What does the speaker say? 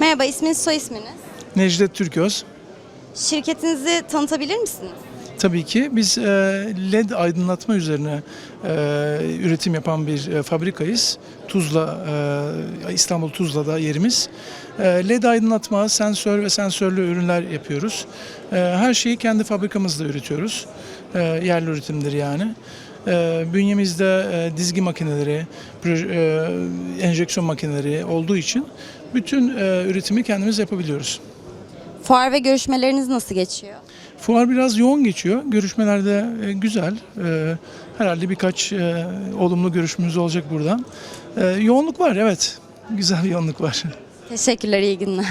Merhaba, isminiz, soy isminiz? Necdet Türköz. Şirketinizi tanıtabilir misiniz? Tabii ki biz e, LED aydınlatma üzerine e, üretim yapan bir e, fabrikayız. Tuzla, İstanbul Tuzla'da yerimiz. LED aydınlatma, sensör ve sensörlü ürünler yapıyoruz. Her şeyi kendi fabrikamızda üretiyoruz. Yerli üretimdir yani. E, Bünyemizde e, dizgi makineleri, e, enjeksiyon makineleri olduğu için bütün e, üretimi kendimiz yapabiliyoruz. Fuar ve görüşmeleriniz nasıl geçiyor? Fuar biraz yoğun geçiyor. Görüşmelerde e, güzel. E, herhalde birkaç e, olumlu görüşmemiz olacak buradan. E, yoğunluk var evet. Güzel bir yoğunluk var. Teşekkürler, iyi günler.